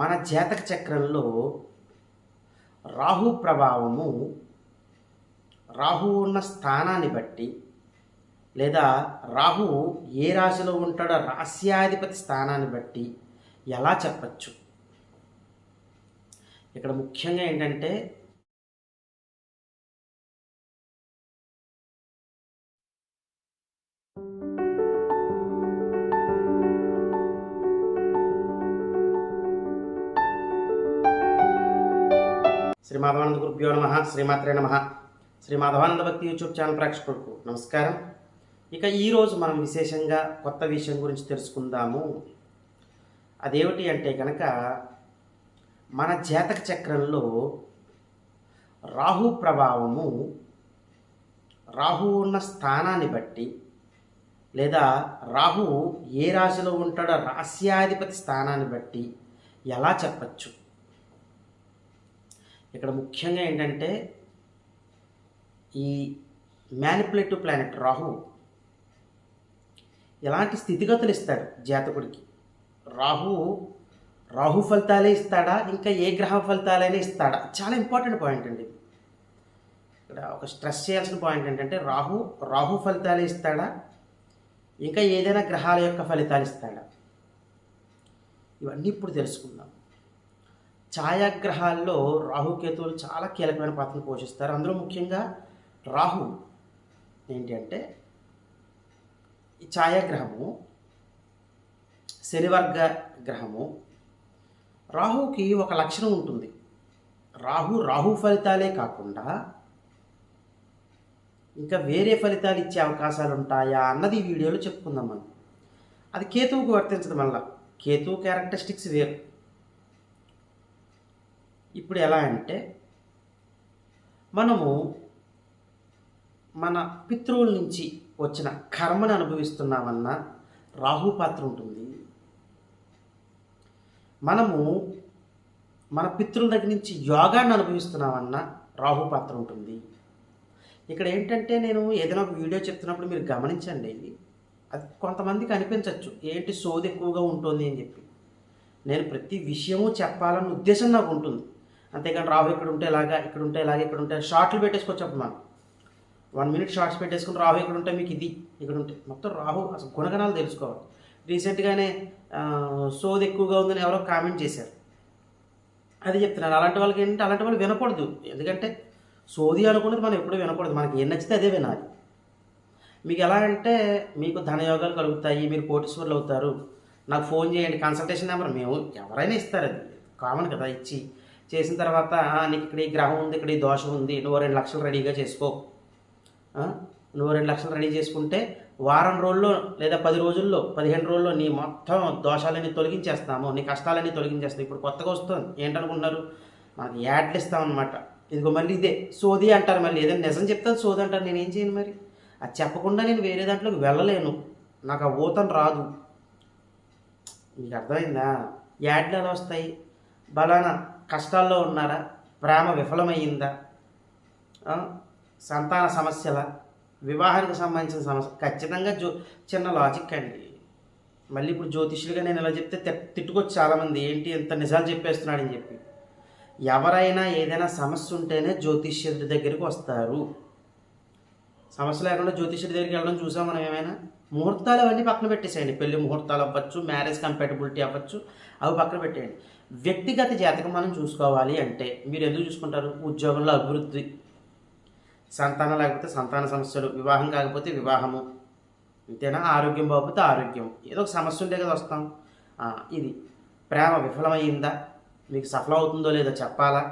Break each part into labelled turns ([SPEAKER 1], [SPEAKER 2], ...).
[SPEAKER 1] మన జాతక చక్రంలో రాహు ప్రభావము రాహు ఉన్న స్థానాన్ని బట్టి లేదా రాహు ఏ రాశిలో ఉంటాడో రాస్యాధిపతి స్థానాన్ని బట్టి ఎలా చెప్పచ్చు? ఇక్కడ ముఖ్యంగా ఏంటంటే శ్రీ మాధవానంద గురుభ్యో నమ శ్రీమాత్రే నమ. శ్రీ మాధవానంద భక్తి యూట్యూబ్ ఛానల్ ప్రేక్షకులకు నమస్కారం. ఇక ఈరోజు మనం విశేషంగా కొత్త విషయం గురించి తెలుసుకుందాము. అదేమిటి అంటే కనుక మన జాతక చక్రంలో రాహు ప్రభావము రాహు ఉన్న స్థానాన్ని బట్టి లేదా రాహు ఏ రాశిలో ఉంటాడో రాస్యాధిపతి స్థానాన్ని బట్టి ఎలా చెప్పచ్చు? ఇక్కడ ముఖ్యంగా ఏంటంటే ఈ మ్యానిపులేటివ్ ప్లానెట్ రాహు ఎలాంటి స్థితిగతులు ఇస్తాడు జాతకుడికి? రాహు రాహు ఫలితాలే ఇస్తాడా? ఇంకా ఏ గ్రహ ఫలితాలైనా ఇస్తాడా? చాలా ఇంపార్టెంట్ పాయింట్ అండి. ఇక్కడ ఒక స్ట్రెస్ చేయాల్సిన పాయింట్ ఏంటంటే రాహు రాహు ఫలితాలే ఇస్తాడా? ఇంకా ఏదైనా గ్రహాల యొక్క ఫలితాలు ఇస్తాడా? ఇవన్నీ ఇప్పుడు తెలుసుకుందాం. ఛాయాగ్రహాల్లో రాహుకేతువులు చాలా కీలకమైన పాత్రను పోషిస్తారు. అందులో ముఖ్యంగా రాహు ఏంటి అంటే ఈ ఛాయాగ్రహము శనివర్గ గ్రహము రాహుకి ఒక లక్షణం ఉంటుంది. రాహు రాహు ఫలితాలే కాకుండా ఇంకా వేరే ఫలితాలు ఇచ్చే అవకాశాలు ఉంటాయా అన్నది ఈ వీడియోలో చెప్పుకుందాం మనం. అది కేతువుకు వర్తించదు మళ్ళీ. కేతువు క్యారెక్టరిస్టిక్స్ వేరు. ఇప్పుడు ఎలా అంటే మనము మన పితృవుల నుంచి వచ్చిన కర్మను అనుభవిస్తున్నామన్న రాహు పాత్ర ఉంటుంది. మనము మన పితృల దగ్గర నుంచి యోగాన్ని అనుభవిస్తున్నామన్న రాహు పాత్ర ఉంటుంది. ఇక్కడ ఏంటంటే నేను ఏదైనా ఒక వీడియో చెప్తున్నప్పుడు మీరు గమనించండి అది కొంతమందికి అనిపించవచ్చు. ఏంటి సోది ఎక్కువగా ఉంటుంది అని చెప్పి. నేను ప్రతి విషయము చెప్పాలన్న ఉద్దేశం నాకు ఉంటుంది. అంతేకాని రాహు ఇక్కడ ఉంటే ఇలాగా ఇక్కడ ఉంటే ఇలాగా ఇక్కడ ఉంటే షార్ట్లు పెట్టేసుకోవచ్చు మనం. వన్ మినిట్ షార్ట్స్ పెట్టేసుకుని రాహు ఇక్కడ ఉంటే మీకు ఇది ఇక్కడ ఉంటే. మొత్తం రాహు అసలు గుణగణాలు తెలుసుకోవాలి. రీసెంట్గానే సోది ఎక్కువగా ఉందని ఎవరో కామెంట్ చేశారు. అది చెప్తున్నాను అలాంటి వాళ్ళకి ఏంటంటే అలాంటి వాళ్ళు వినకూడదు. ఎందుకంటే సోది అనుకున్నది మనం ఎప్పుడూ వినకూడదు. మనకి ఏం నచ్చితే అదే వినాలి. మీకు ఎలా అంటే మీకు ధనయోగాలు కలుగుతాయి మీరు కోటీశ్వర్లు అవుతారు. నాకు ఫోన్ చేయండి కన్సల్టేషన్ నెంబర్ మేము ఎవరైనా ఇస్తారు అది. కామన్ కదా ఇచ్చి. చేసిన తర్వాత నీకు ఇక్కడ ఈ గ్రహం ఉంది ఇక్కడ ఈ దోషం ఉంది నువ్వు రెండు లక్షలు రెడీగా చేసుకో. నువ్వు రెండు లక్షలు రెడీ చేసుకుంటే వారం రోజుల్లో లేదా పది రోజుల్లో పదిహేను రోజుల్లో నీ మొత్తం దోషాలన్నీ తొలగించేస్తాము నీ కష్టాలన్నీ తొలగించేస్తాం. ఇప్పుడు కొత్తగా వస్తుంది. ఏంటనుకుంటున్నారు? మనకి యాడ్లు ఇస్తామన్నమాట. ఇదిగో మళ్ళీ ఇదే. సోది అంటారు మళ్ళీ. ఏదైనా నిజం చెప్తాను సోది అంటారు. నేను ఏం చేయను మరి? అది చెప్పకుండా నేను వేరే దాంట్లోకి వెళ్ళలేను. నాకు ఆ ఊతం రాదు. మీకు అర్థమైందా? యాడ్లు ఎలా వస్తాయి? బలానా కష్టాల్లో ఉన్నారా? ప్రేమ విఫలమయ్యిందా? సంతాన సమస్యల? వివాహానికి సంబంధించిన సమస్య? ఖచ్చితంగా జో చిన్న లాజిక్ అండి. మళ్ళీ ఇప్పుడు జ్యోతిష్యులుగా నేను ఇలా చెప్తే తిట్- తిట్టుకోవచ్చు చాలామంది. ఏంటి ఎంత నిజాలు చెప్పేస్తున్నాడని చెప్పి. ఎవరైనా ఏదైనా సమస్య ఉంటేనే జ్యోతిష్యుడి దగ్గరికి వస్తారు. సమస్య లేకుండా జ్యోతిష్యుడి దగ్గరికి వెళ్ళడం చూసాం మనం ఏమైనా? ముహూర్తాలు అవన్నీ పక్కన పెట్టేసేయండి. పెళ్ళి ముహూర్తాలు అవ్వచ్చు మ్యారేజ్ కంపాటబిలిటీ అవ్వచ్చు అవి పక్కన పెట్టేయండి. వ్యక్తిగత జాతకం మనం చూసుకోవాలి అంటే మీరు ఎందుకు చూసుకుంటారు? ఉద్యోగంలో అభివృద్ధి సంతానం లేకపోతే సంతాన సమస్యలు వివాహం కాకపోతే వివాహము అంతేనా? ఆరోగ్యం బాగుపోతే ఆరోగ్యం. ఏదో ఒక సమస్య ఉంటే కదా వస్తాం. ఇది. ప్రేమ విఫలమైందా మీకు సఫలం అవుతుందో లేదో చెప్పాలా?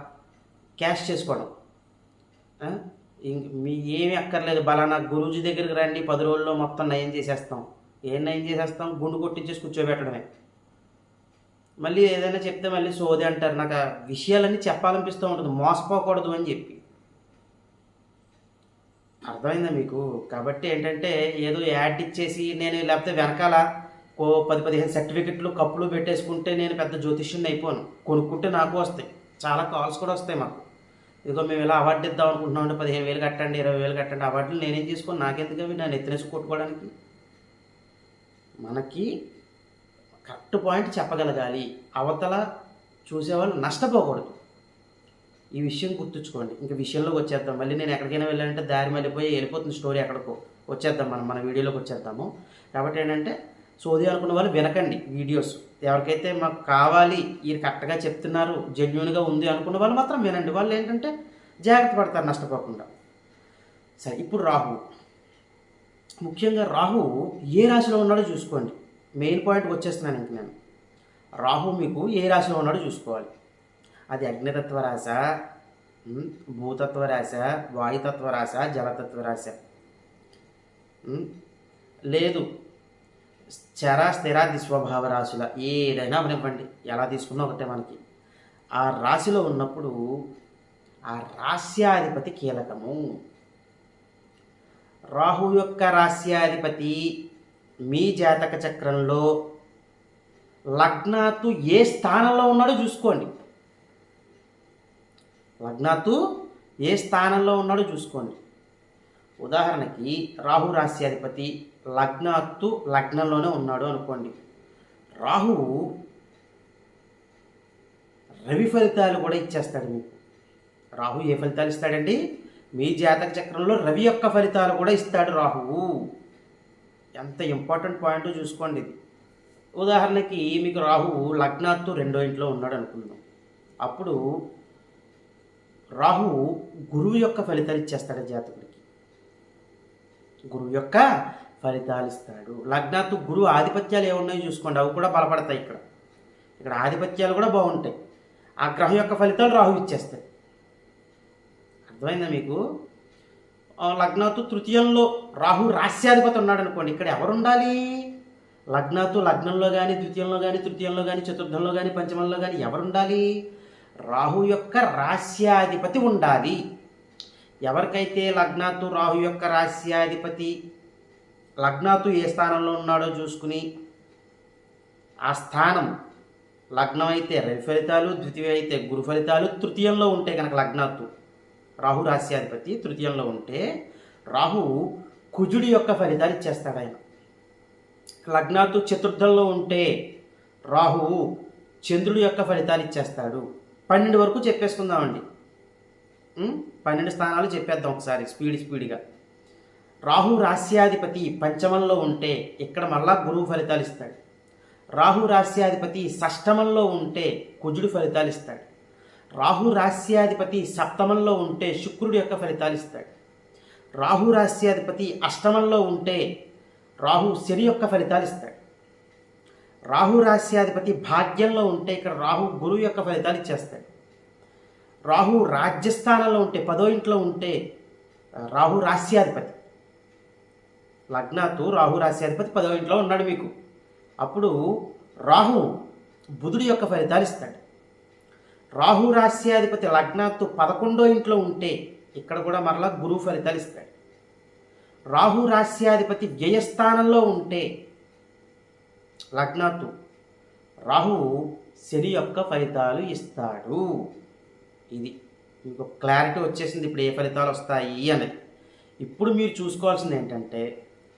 [SPEAKER 1] క్యాష్ చేసుకోవడం. మీ ఏమి అక్కర్లేదు. బలానా గురూజీ దగ్గరికి రండి. పది రోజుల్లో మొత్తం నయం చేసేస్తాం. ఏం నయం చేసేస్తాం? గుండు కొట్టించేసి కూర్చోబెట్టడమే. మళ్ళీ ఏదైనా చెప్తే మళ్ళీ సోది అంటారు. నాకు ఆ విషయాలన్నీ చెప్పాలనిపిస్తూ ఉంటుంది. మోసపోకూడదు అని చెప్పి. అర్థమైందా మీకు? కాబట్టి ఏంటంటే ఏదో యాడ్ ఇచ్చేసి నేను లేకపోతే వెనకాల ఓ పది పదిహేను సర్టిఫికెట్లు కప్పులు పెట్టేసుకుంటే నేను పెద్ద జ్యోతిష్యుని అయిపోను. కొనుక్కుంటే నాకు వస్తాయి. చాలా కాల్స్ కూడా వస్తాయి మాకు. ఇదిగో మేము ఇలా అవార్డు ఇద్దాం అనుకుంటున్నాం అంటే పదిహేను వేలు కట్టండి ఇరవై వేలు కట్టండి. అవార్డులు నేనేం చేసుకోను? నాకెందుకు అవి? నేను ఎత్తినేసి కొట్టుకోవడానికి. మనకి కరెక్ట్ పాయింట్ చెప్పగలగాలి. అవతల చూసేవాళ్ళు నష్టపోకూడదు. ఈ విషయం గుర్తుంచుకోండి. ఇంకా విషయంలోకి వచ్చేద్దాం. మళ్ళీ నేను ఎక్కడికైనా వెళ్ళాలంటే దారి మళ్ళీపోయి వెళ్ళిపోతుంది స్టోరీ ఎక్కడికో. వచ్చేద్దాం మనం. మన వీడియోలోకి వచ్చేద్దాము. కాబట్టి ఏంటంటే సోది అనుకున్న వాళ్ళు వినకండి వీడియోస్ ఎవరికైతే మాకు కావాలి వీరు కరెక్ట్గా చెప్తున్నారు జెన్యున్గా ఉంది అనుకున్న వాళ్ళు మాత్రం వినండి. వాళ్ళు ఏంటంటే జాగ్రత్త పడతారు నష్టపోకుండా. సరే ఇప్పుడు రాహు. ముఖ్యంగా రాహు ఏ రాశిలో ఉన్నాడో చూసుకోండి. మెయిన్ పాయింట్ వచ్చేస్తున్నాను ఇంక నేను. రాహు మీకు ఏ రాశిలో ఉన్నాడో చూసుకోవాలి. అది అగ్నితత్వ రాశ భూతత్వ రాశ వాయుతత్వ రాశ జలతత్వ రాశ. లేదు. చర స్థిరాది స్వభావ రాశుల ఏదైనా అవనివ్వండి ఎలా తీసుకున్నా ఒకటే మనకి. ఆ రాశిలో ఉన్నప్పుడు ఆ రాస్యాధిపతి కీలకము. రాహు యొక్క రాస్యాధిపతి మీ జాతక చక్రంలో లగ్నాతు ఏ స్థానంలో ఉన్నాడో చూసుకోండి. లగ్నాతు ఏ స్థానంలో ఉన్నాడో చూసుకోండి. ఉదాహరణకి రాహు రాశ్యాధిపతి లగ్నాత్తు లగ్నంలోనే ఉన్నాడు అనుకోండి. రాహువు రవి ఫలితాలు కూడా ఇచ్చేస్తాడు మీకు. రాహు ఏ ఫలితాలు ఇస్తాడండి? మీ జాతక చక్రంలో రవి యొక్క ఫలితాలు కూడా ఇస్తాడు రాహువు. ఎంత ఇంపార్టెంట్ పాయింట్ చూసుకోండి ఇది. ఉదాహరణకి మీకు రాహువు లగ్నాత్తు రెండో ఇంట్లో ఉన్నాడు అనుకుందాం. అప్పుడు రాహువు గురువు యొక్క ఫలితాలు ఇచ్చేస్తాడు జాతకుడికి. గురువు యొక్క ఫలితాలు ఇస్తాడు. లగ్నాత్తు గురువు ఆధిపత్యాలు ఏమున్నాయో చూసుకోండి. అవి కూడా బలపడతాయి ఇక్కడ. ఇక్కడ ఆధిపత్యాలు కూడా బాగుంటాయి. ఆ గ్రహం యొక్క ఫలితాలు రాహు ఇచ్చేస్తాయి అర్థమైందా మీకు? లగ్నాతు తృతీయంలో రాహు రాస్యాధిపతి ఉన్నాడు అనుకోండి. ఇక్కడ ఎవరు ఉండాలి? లగ్నాతు లగ్నంలో కానీ ద్వితీయంలో కానీ తృతీయంలో కానీ చతుర్థంలో కానీ పంచమంలో కానీ ఎవరు ఉండాలి? రాహు యొక్క రాస్యాధిపతి ఉండాలి. ఎవరికైతే లగ్నాతు రాహు యొక్క రాశ్యాధిపతి లగ్నాతు ఏ స్థానంలో ఉన్నాడో చూసుకుని ఆ స్థానం లగ్నం అయితే రవి ఫలితాలు ద్వితీయ అయితే గురు ఫలితాలు తృతీయంలో ఉంటే కనుక లగ్నాత్తు రాహు రాశ్యాధిపతి తృతీయంలో ఉంటే రాహు కుజుడి యొక్క ఫలితాలు ఇచ్చేస్తాడు ఆయన. లగ్నాత్తు చతుర్థంలో ఉంటే రాహువు చంద్రుడి యొక్క ఫలితాలు ఇచ్చేస్తాడు. పన్నెండు వరకు చెప్పేసుకుందామండి. పన్నెండు స్థానాలు చెప్పేద్దాం ఒకసారి స్పీడ్ స్పీడ్గా రాహు రాస్యాధిపతి పంచమంలో ఉంటే ఇక్కడ మళ్ళా గురువు ఫలితాలు ఇస్తాడు. రాహు రాస్యాధిపతి షష్టమంలో ఉంటే కుజుడు ఫలితాలు ఇస్తాడు. రాహు రాస్యాధిపతి సప్తమంలో ఉంటే శుక్రుడి యొక్క ఫలితాలు ఇస్తాడు. రాహు రాస్యాధిపతి అష్టమంలో ఉంటే రాహు శని యొక్క ఫలితాలు ఇస్తాడు. రాహు రాస్యాధిపతి భాగ్యంలో ఉంటే ఇక్కడ రాహు గురువు యొక్క ఫలితాలు ఇచ్చేస్తాడు. రాహు రాజ్యస్థానంలో ఉంటే పదో ఇంట్లో ఉంటే రాహు రాస్యాధిపతి లగ్నాతు రాహు రాస్యాధిపతి పదో ఇంట్లో ఉన్నాడు మీకు. అప్పుడు రాహు బుధుడి యొక్క ఫలితాలు ఇస్తాడు. రాహు రాస్యాధిపతి లగ్నాత్తు పదకొండో ఇంట్లో ఉంటే ఇక్కడ కూడా మరలా గురువు ఫలితాలు ఇస్తాడు. రాహు రాస్యాధిపతి వ్యయస్థానంలో ఉంటే లగ్నాత్తు రాహువు శని యొక్క ఫలితాలు ఇస్తాడు. ఇది. మీకు క్లారిటీ వచ్చేసింది ఇప్పుడు ఏ ఫలితాలు వస్తాయి అనేది ఇప్పుడు మీరు చూసుకోవాల్సింది ఏంటంటే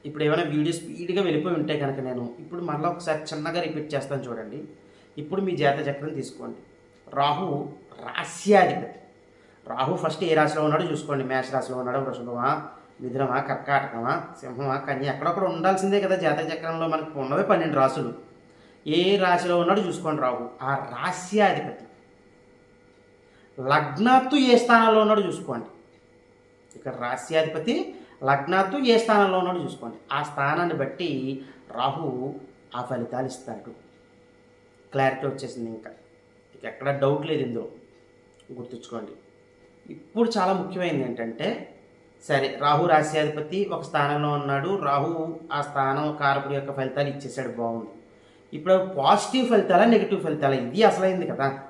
[SPEAKER 1] ఇప్పుడు ఏమైనా వీడియో స్పీడ్గా వెళ్ళిపోయి ఉంటే కనుక నేను ఇప్పుడు మళ్ళీ ఒకసారి చిన్నగా రిపీట్ చేస్తాను చూడండి. ఇప్పుడు మీ జాత చక్రం తీసుకోండి. రాహు రాస్యాధిపతి రాహు ఫస్ట్ ఏ రాశిలో ఉన్నాడో చూసుకోండి. మేష రాశిలో ఉన్నాడో వృషభమా మిథునమా కర్కాటకమా సింహమా కన్య ఎక్కడొక్కడ ఉండాల్సిందే కదా జాతక చక్రంలో మనకు ఉన్నవే పన్నెండు రాసులు ఏ రాశిలో ఉన్నాడో చూసుకోండి రాహు. ఆ రాస్యాధిపతి లగ్నాత్తు ఏ స్థానంలో ఉన్నాడో చూసుకోండి. ఇక్కడ రాస్యాధిపతి లగ్నాత్తు ఏ స్థానంలో ఉన్నాడో చూసుకోండి. ఆ స్థానాన్ని బట్టి రాహు ఆ ఫలితాలు ఇస్తాడు. క్లారిటీ వచ్చేసింది ఇంకా. ఇక ఎక్కడ డౌట్ లేదు ఇందులో. గుర్తుంచుకోండి. ఇప్పుడు చాలా ముఖ్యమైనది ఏంటంటే సరే రాహు రాశ్యాధిపతి ఒక స్థానంలో ఉన్నాడు. రాహు ఆ స్థానం కారకుడి యొక్క ఫలితాలు ఇచ్చేసాడు బాగుంది. ఇప్పుడు పాజిటివ్ ఫలితాలా నెగిటివ్ ఫలితాలా? ఇది అసలైంది కదా.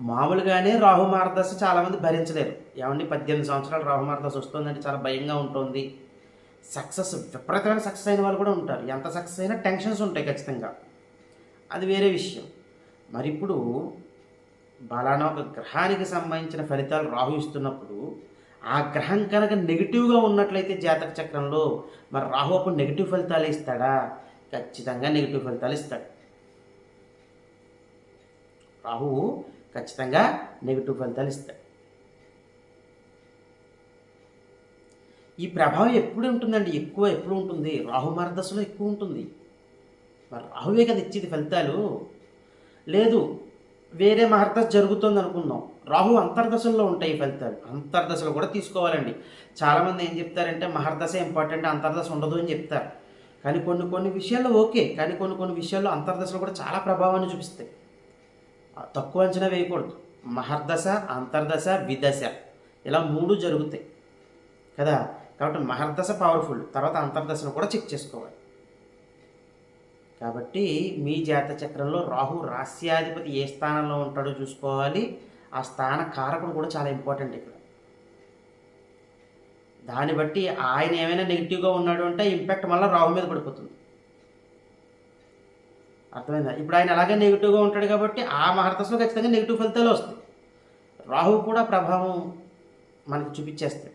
[SPEAKER 1] మామూలుగానే రాహు మార్గదశ చాలామంది భరించలేరు. ఏమండి పద్దెనిమిది సంవత్సరాలు రాహు మార్గదశ వస్తుందంటే చాలా భయంగా ఉంటుంది. సక్సెస్ విపరీతమైన సక్సెస్ అయిన వాళ్ళు కూడా ఉంటారు. ఎంత సక్సెస్ అయినా టెన్షన్స్ ఉంటాయి ఖచ్చితంగా. అది వేరే విషయం. మరి ఇప్పుడు బలానా ఒక గ్రహానికి సంబంధించిన ఫలితాలు రాహు ఇస్తున్నప్పుడు ఆ గ్రహం కనుక నెగిటివ్గా ఉన్నట్లయితే జాతక చక్రంలో మరి రాహు అప్పుడు నెగిటివ్ ఫలితాలు ఇస్తాడా? ఖచ్చితంగా నెగిటివ్ ఫలితాలు ఇస్తాడు. రాహు ఖచ్చితంగా నెగిటివ్ ఫలితాలు ఇస్తాయి. ఈ ప్రభావం ఎప్పుడు ఉంటుందండి? ఎక్కువ ఎప్పుడు ఉంటుంది? రాహు మార్గదశలో ఎక్కువ ఉంటుంది. మరి రాహువే కదా ఇచ్చేది ఫలితాలు. లేదు వేరే మహర్దశ జరుగుతుంది అనుకుందాం. రాహు అంతర్దశల్లో ఉంటాయి ఈ ఫలితాలు. అంతర్దశలు కూడా తీసుకోవాలండి. చాలామంది ఏం చెప్తారంటే మహర్దశ ఇంపార్టెంట్ అంతర్దశ ఉండదు అని చెప్తారు. కానీ కొన్ని కొన్ని విషయాల్లో ఓకే. కానీ కొన్ని కొన్ని విషయాల్లో అంతర్దశలు కూడా చాలా ప్రభావాన్ని చూపిస్తాయి. తక్కువ అంచనా వేయకూడదు. మహర్దశ అంతర్దశ విదశ ఇలా మూడు జరుగుతాయి. కదా? కాబట్టి మహర్దశ పవర్ఫుల్ తర్వాత అంతర్దశను కూడా చెక్ చేసుకోవాలి. కాబట్టి మీ జాత చక్రంలో రాహు రాస్యాధిపతి ఏ స్థానంలో ఉంటాడో చూసుకోవాలి. ఆ స్థాన కారకుడు కూడా చాలా ఇంపార్టెంట్ ఇక్కడ. దాన్ని బట్టి ఆయన ఏమైనా నెగిటివ్గా ఉన్నాడు అంటే ఇంపాక్ట్ మళ్ళీ రాహు మీద పడిపోతుంది. అర్థమైందా? ఇప్పుడు ఆయన అలాగే నెగిటివ్గా ఉంటాడు కాబట్టి ఆ మహర్దశలో ఖచ్చితంగా నెగిటివ్ ఫలితాలు వస్తాయి. రాహు కూడా ప్రభావం మనకి చూపించేస్తాడు.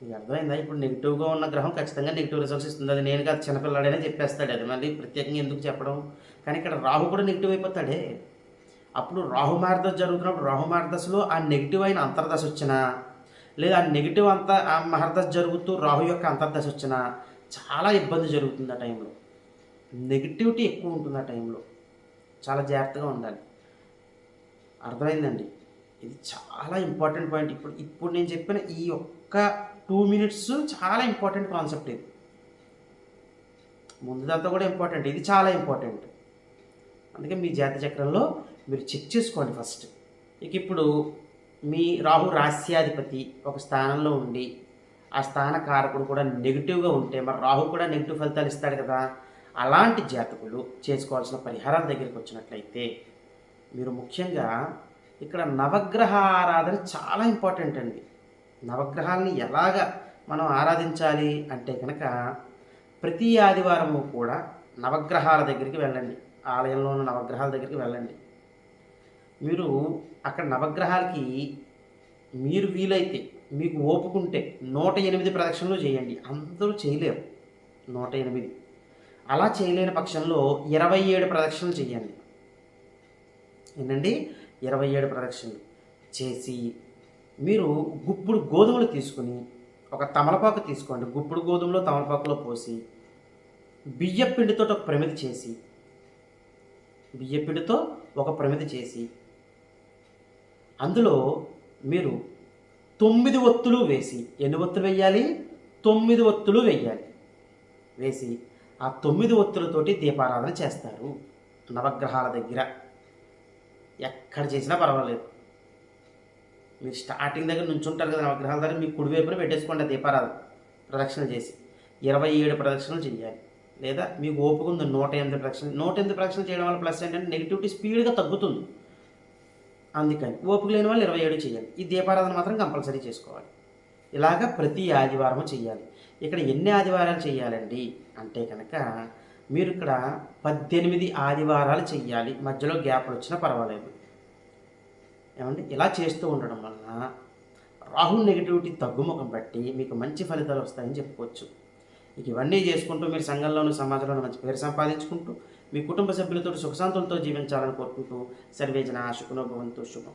[SPEAKER 1] ఇది అర్థమైందా? ఇప్పుడు నెగిటివ్గా ఉన్న గ్రహం ఖచ్చితంగా నెగిటివ్ రిజల్ట్స్ ఇస్తుంది. అది నేను కాదు చిన్నపిల్లాడైనా చెప్పేస్తాడు అది మళ్ళీ ప్రత్యేకంగా ఎందుకు చెప్పడం? కానీ ఇక్కడ రాహు కూడా నెగిటివ్ అయిపోతాడే. అప్పుడు రాహు మార్గదశ జరుగుతున్నప్పుడు రాహు మార్గదశలో ఆ నెగిటివ్ అయిన అంతర్దశ వచ్చినా లేదా ఆ నెగిటివ్ అంత ఆ మహర్దశ జరుగుతూ రాహు యొక్క అంతర్దశ వచ్చినా చాలా ఇబ్బంది జరుగుతుంది ఆ టైంలో నెగిటివిటీ ఎక్కువ ఉంటుంది ఆ టైంలో. చాలా జాగ్రత్తగా ఉండాలి. అర్థమైందండి? ఇది చాలా ఇంపార్టెంట్ పాయింట్. ఇప్పుడు ఇప్పుడు నేను చెప్పిన ఈ ఒక్క టూ మినిట్స్ చాలా ఇంపార్టెంట్ కాన్సెప్ట్ ఇది. ముందుదంతా కూడా ఇంపార్టెంట్. ఇది చాలా ఇంపార్టెంట్. అందుకే మీ జాతి చక్రంలో మీరు చెక్ చేసుకోండి ఫస్ట్. ఇక ఇప్పుడు మీ రాహు రాస్యాధిపతి ఒక స్థానంలో ఉండి ఆ స్థాన కారకుడు కూడా నెగిటివ్గా ఉంటే మరి రాహు కూడా నెగిటివ్ ఫలితాలు ఇస్తాడు కదా? అలాంటి జాతకులు చేసుకోవాల్సిన పరిహారాల దగ్గరికి వచ్చినట్లయితే మీరు ముఖ్యంగా ఇక్కడ నవగ్రహ ఆరాధన చాలా ఇంపార్టెంట్ అండి. నవగ్రహాలని ఎలాగ మనం ఆరాధించాలి అంటే కనుక ప్రతి ఆదివారము కూడా నవగ్రహాల దగ్గరికి వెళ్ళండి. ఆలయంలో ఉన్న నవగ్రహాల దగ్గరికి వెళ్ళండి. మీరు అక్కడ నవగ్రహాలకి మీరు వీలైతే మీకు ఓపుకుంటే నూట ఎనిమిది ప్రదక్షిణలు చేయండి. అందరూ చేయలేరు. నూట ఎనిమిది. అలా చేయలేని పక్షంలో ఇరవై ఏడు ప్రదక్షిణలు చేయండి ఏంటండి? ఇరవై ఏడు ప్రదక్షిణలు చేసి మీరు గుప్పుడు గోధుమలు తీసుకుని ఒక తమలపాకు తీసుకోండి. గుప్పుడు గోధుమలో తమలపాకులో పోసి బియ్యపిండితో ఒక ప్రమిది చేసి బియ్యపిండితో ఒక ప్రమిది చేసి అందులో మీరు తొమ్మిది ఒత్తులు వేసి ఎన్ని ఒత్తులు వేయాలి? తొమ్మిది ఒత్తులు వేయాలి. వేసి ఆ తొమ్మిది ఒత్తులతోటి దీపారాధన చేస్తారు. నవగ్రహాల దగ్గర. ఎక్కడ చేసినా పర్వాలేదు. మీరు స్టార్టింగ్ దగ్గర నుంచి ఉంటారు కదా నవగ్రహాల దగ్గర మీ కుడివైపున పెట్టేసుకోండి దీపారాధన. ప్రదక్షిణలు చేసి. ఇరవై ఏడు ప్రదక్షిణలు చేయాలి లేదా మీకు ఓపిక ఉంది నూట ఎనిమిది ప్రదక్షిణ నూట ఎనిమిది ప్రదక్షిణ చేయడం వల్ల ప్లస్ ఏంటంటే నెగిటివిటీ స్పీడ్గా తగ్గుతుంది. అందుకని ఓపిక లేని వాళ్ళు ఇరవై ఏడు చేయాలి ఈ దీపారాధన మాత్రం కంపల్సరీ చేసుకోవాలి. ఇలాగ ప్రతి ఆదివారము చేయాలి ఇక్కడ ఎన్ని ఆదివారాలు చేయాలండి అంటే కనుక మీరు ఇక్కడ పద్దెనిమిది ఆదివారాలు చెయ్యాలి. మధ్యలో గ్యాప్లు వచ్చినా పర్వాలేదు. ఏమండి? ఇలా చేస్తూ ఉండడం వలన రాహుల్ నెగిటివిటీ తగ్గుముఖం బట్టి మీకు మంచి ఫలితాలు వస్తాయని చెప్పుకోవచ్చు. ఇక ఇవన్నీ చేసుకుంటూ మీరు సంఘంలోను సమాజంలోనూ మంచి పేరు సంపాదించుకుంటూ మీ కుటుంబ సభ్యులతో సుఖశాంతులతో జీవించాలని కోరుకుంటూ సర్వేజన శుకునోభవంతో శుభం.